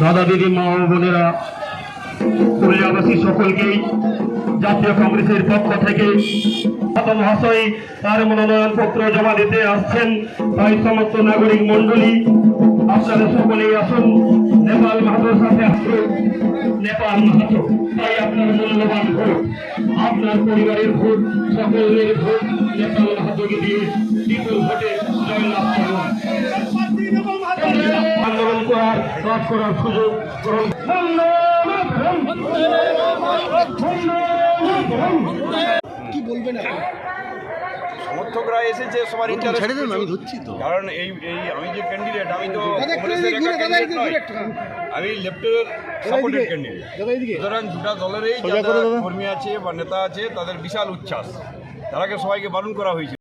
দাদা দিদি, মা ও বোনেরা পুরুলিয়াবাসী সকলকেই, জাতীয় কংগ্রেসের পক্ষ থেকে মহাশয় তার মনোনয়ন পত্র জমা দিতে আসছেন তাই সমস্ত নাগরিক মন্ডলী আপনারা সকলেই আসুন। নেপাল মাহাতোর সাথে আসুন। নেপাল মাহাতো। মূল্যবান ভোট আপনার পরিবারের ভোট, সকলের ভোট নেপাল হাতকে দিয়ে বিপুল ভোটে জয়লাভ করুন আন্দোলন করার কাজ করার সুযোগ! কি বলবেন আপনি? সমর্থকরা এসেছে সবার ইন্টারেস্ট আমি ধরছি তো। কারণ এই এই আমি যে ক্যান্ডিডেট আমি তো। আমি লেফটের সাপোর্টেড ক্যান্ডিডেট সুতরাং দুটা দলেরই কর্মী আছে বা নেতা আছে তাদের বিশাল উচ্ছ্বাস। তারাকে সবাইকে বারণ করা হয়েছে।